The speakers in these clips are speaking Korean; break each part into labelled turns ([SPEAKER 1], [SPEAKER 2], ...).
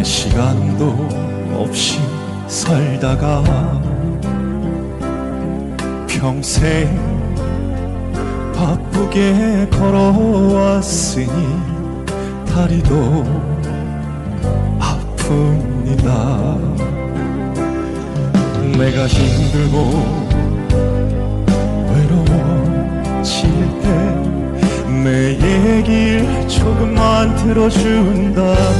[SPEAKER 1] 내 시간도 없이 살다가 평생 바쁘게 걸어왔으니 다리도 아픕니다. 내가 힘들고 외로워질 때 내 얘길 조금만 들어준다면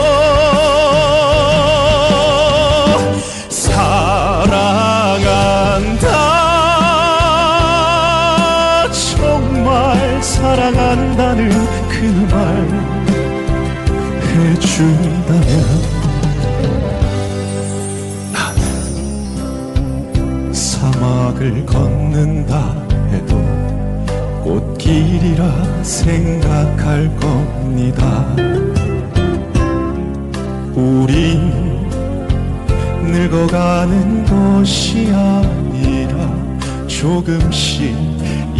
[SPEAKER 1] 사랑한다는 그 말 해준다면 사막을 걷는다 해도 꽃길이라 생각할 겁니다. 우린 늙어가는 것이 아니라 조금씩